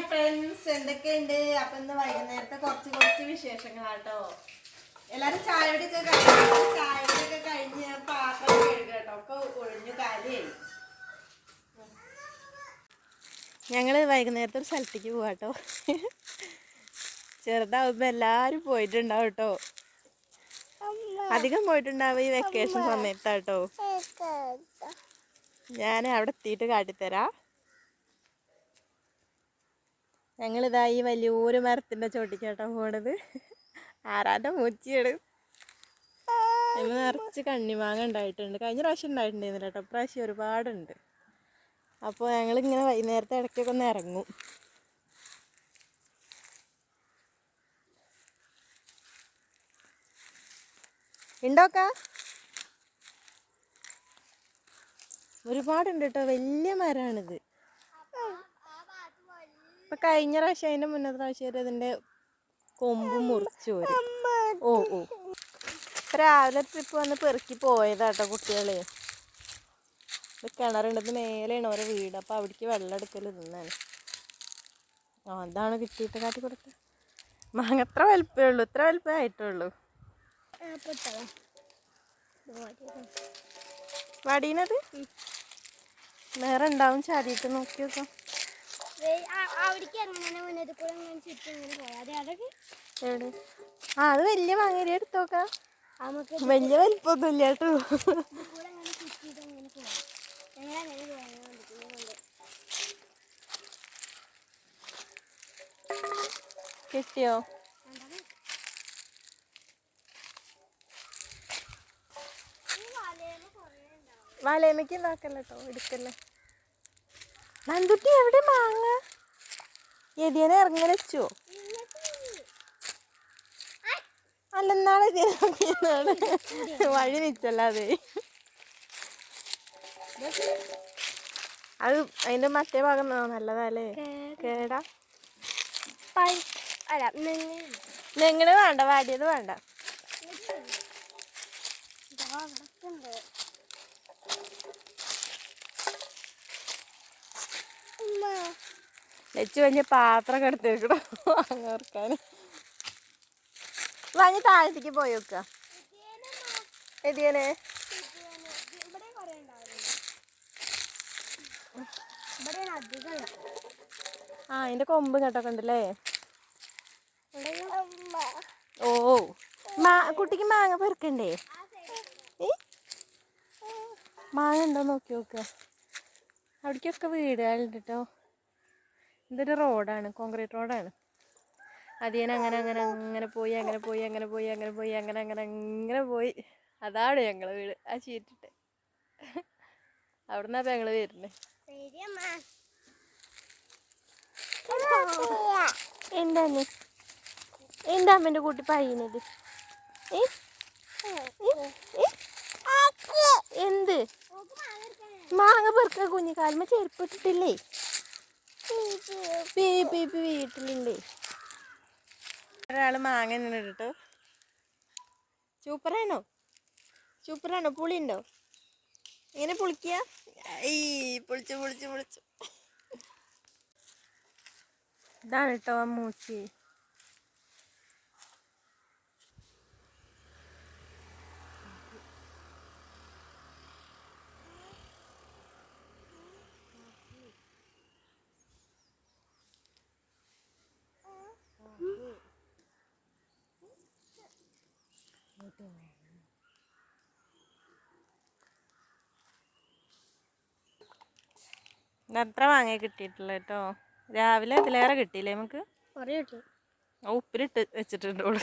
Hi friends എന്തൊക്കെയുണ്ട്? അപ്പൊ ഇന്ന് വൈകുന്നേരത്തെ കുറച്ച് കുറച്ച് വിശേഷങ്ങളാട്ടോ. എല്ലാരും ചായയുടെയൊക്കെ കഴിഞ്ഞു ചായയുടെയൊക്കെ കഴിഞ്ഞ് പാത്രം കഴുകുക കേട്ടോ. ഒക്കെ ഒഴിഞ്ഞു കാലിയായി. ഞങ്ങൾ വൈകുന്നേരത്തെ ഒരു സ്ഥലത്തേക്ക് പോവാട്ടോ ചെറുതാവുമ്പോ എല്ലാരും പോയിട്ടുണ്ടാവും കേട്ടോ. അധികം പോയിട്ടുണ്ടാവും ഈ വെക്കേഷൻ സമയത്താട്ടോ ഞാൻ അവിടെ എത്തിയിട്ട് കാട്ടിത്തരാം. ഞങ്ങളിതാ ഈ വലിയൊരു മരത്തിന്റെ ചോട്ടിക്കാട്ടോ പോണത്. ആരാന്റെ മൂച്ചിയാണ്. ഞങ്ങൾ നിറച്ച് കണ്ണിമാങ്ങ ഉണ്ടായിട്ടുണ്ട്. കഴിഞ്ഞ പ്രാവശ്യം ഉണ്ടായിട്ടുണ്ടായിരുന്നില്ല കേട്ടോ. പ്രാവശ്യം ഒരുപാടുണ്ട്. അപ്പോൾ ഞങ്ങളിങ്ങനെ വൈകുന്നേരത്തെ ഇടയ്ക്കൊക്കെ ഒന്ന് ഇറങ്ങും. ഉണ്ടോക്കാ ഒരുപാടുണ്ട് കേട്ടോ. വലിയ മരമാണിത്. ഇപ്പൊ കഴിഞ്ഞ പ്രാവശ്യം അതിന്റെ മുന്നത്തെ പ്രാവശ്യം വരെ കൊമ്പ് മുറിച്ചു വരും ഓ ഓ. രാവിലെ ട്രിപ്പ് വന്ന് പെറുക്കി പോയതാട്ടോ കുട്ടികളെ. ഇത് കിണറുണ്ട് ഇത് മേലെയാണ് ഓരോ വീട്. അപ്പൊ അവിടേക്ക് വെള്ളം എടുക്കൽ തിന്നാണ് ആ അതാണ് കിട്ടിയിട്ട് കാട്ടി കൊടുത്ത് മാങ്ങ എത്ര വലിപ്പേ ഉള്ളൂ? ഇത്ര വലിപ്പേ ആയിട്ടുള്ളൂ. വടീനത്? വേറെ ഉണ്ടാവും ചാടിയിട്ട് നോക്കി നോക്കാം അവിടേക്ക് എങ്ങനെ മുന്നേറ്റ് കൂടെ ഇങ്ങനെ ചുറ്റും ഇങ്ങനെ പോയാതെ അതെ അതൊക്കെ എവിടെ? ആ അത് വലിയ മാങ്ങേരി എടുത്തോക്കാം നമുക്ക് വലിയ വലിപ്പൊന്നുമില്ല കേട്ടോ. ഇത് കൂടെ ഇങ്ങനെ ചുറ്റിയിട്ട് ഇങ്ങനെ പോകാം ഞങ്ങൾ അങ്ങനെ പോയാൽ കൊണ്ട്? കിട്ടിയോ വലയമയ്ക്ക് ഉണ്ടാക്കല്ലോ എടുക്കല്ലേ? നന്ദുട്ടി എവിടെ മാങ്ങ? എതിയനെ ഇറങ്ങി വെച്ചോ. അല്ലെന്നാണ് ഇതിനാണ് വഴി നിച്ചല്ലാതെ അത് അതിന്റെ മറ്റേ ഭാഗം നല്ലതല്ലേ? കേടാ. നിങ്ങൾ അല്ല നെങ്ങനെ വേണ്ട വാടിയത് വേണ്ട. വെച്ച് വലിയ പാത്രം എടുത്തേക്കടോ അങ്ങോർക്കാൻ വാങ്ങി താഴത്തേക്ക് പോയി വെക്ക എതിയനെ ആ അതിന്റെ കൊമ്പ് കേട്ടൊക്കെ ഉണ്ടല്ലേ? ഓ കുട്ടിക്ക് മാങ്ങ പെറുക്കണ്ടേ? മാങ്ങ ഉണ്ടോ നോക്കി നോക്കുക അവിടേക്കൊക്കെ വീടുകളുണ്ട് കേട്ടോ ഇതൊരു റോഡാണ് കോൺക്രീറ്റ് റോഡാണ്. അതിയനെ അങ്ങനെ അങ്ങനെ അങ്ങനെ പോയി അങ്ങനെ പോയി അങ്ങനെ പോയി അങ്ങനെ പോയി അങ്ങനെ അങ്ങനെ അങ്ങനെ പോയി. അതാണ് ഞങ്ങളെ വീട് ആ ചീറ്റിട്ട്. അവിടുന്നാ ഞങ്ങൾ വരുന്നത് എന്താണ് എന്താ അമ്മേന്റെ കൂട്ടി? ഏ? എന്ത്? മാങ്ങ പെറുക്ക കുഞ്ഞു കാൽമ ചെരുപ്പ് ഇട്ടിട്ടില്ലേ വീട്ടിലുണ്ട് ഒരാൾ മാങ്ങ കേട്ടോ സൂപ്പറാണോ സൂപ്പറാണോ പുളിയുണ്ടോ? എങ്ങനെ പുളിക്കുക ഈ പുളിച്ചു പുളിച്ചു പുളിച്ചു. ഇതാണ് കേട്ടോ മൂച്ചി. ഇത് അത്ര മാങ്ങ കിട്ടിയിട്ടുള്ള കേട്ടോ രാവിലെ അതിലേറെ കിട്ടിയില്ലേ നമുക്ക്? ഉപ്പിലിട്ട് വെച്ചിട്ടുണ്ട് ഓൾ.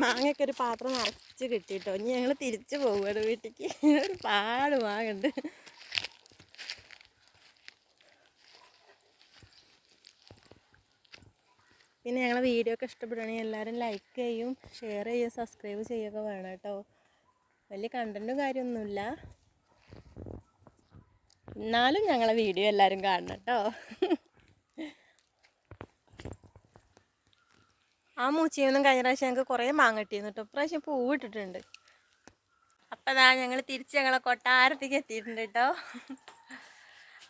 മാങ്ങയൊക്കെ ഒരു പാത്രം നിറച്ച് കിട്ടിയിട്ടോ. ഇനി ഞങ്ങൾ തിരിച്ചു പോവുകയാണ് വീട്ടിലേക്ക് ഒരുപാട് മാങ്ങുണ്ട് പിന്നെ ഞങ്ങളെ വീഡിയോ ഒക്കെ ഇഷ്ടപ്പെടുകയാണെങ്കിൽ എല്ലാവരും ലൈക്ക് ചെയ്യും ഷെയർ ചെയ്യും സബ്സ്ക്രൈബ് ചെയ്യുകയൊക്കെ വേണം കേട്ടോ. വലിയ കണ്ടന്റും കാര്യമൊന്നുമില്ല. എന്നാലും ഞങ്ങളെ വീഡിയോ എല്ലാവരും കാണണം കേട്ടോ. ആ മൂച്ചിയൊന്നും കഴിഞ്ഞ പ്രാവശ്യം ഞങ്ങൾക്ക് കുറേ മാങ്ങ കേട്ടോ. ഇപ്രാവശ്യം പൂവിട്ടിട്ടുണ്ട് അപ്പം ഞാൻ ഞങ്ങൾ തിരിച്ച് ഞങ്ങളെ കൊട്ടാരത്തേക്ക് എത്തിയിട്ടുണ്ട് കേട്ടോ.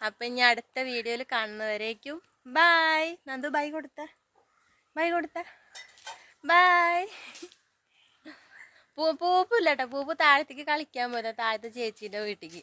അപ്പം ഇനി അടുത്ത വീഡിയോയിൽ കാണുന്നവരേക്കും ബായ് നന്ദു ബൈ കൊടുത്ത. ബൈ കൊടുത്ത. ബൈ പൂ കേട്ടോ പൂപ്പ് താഴത്തേക്ക് കളിക്കാൻ പോയതാ താഴത്തെ ചേച്ചീന്റെ വീട്ടിലേക്ക്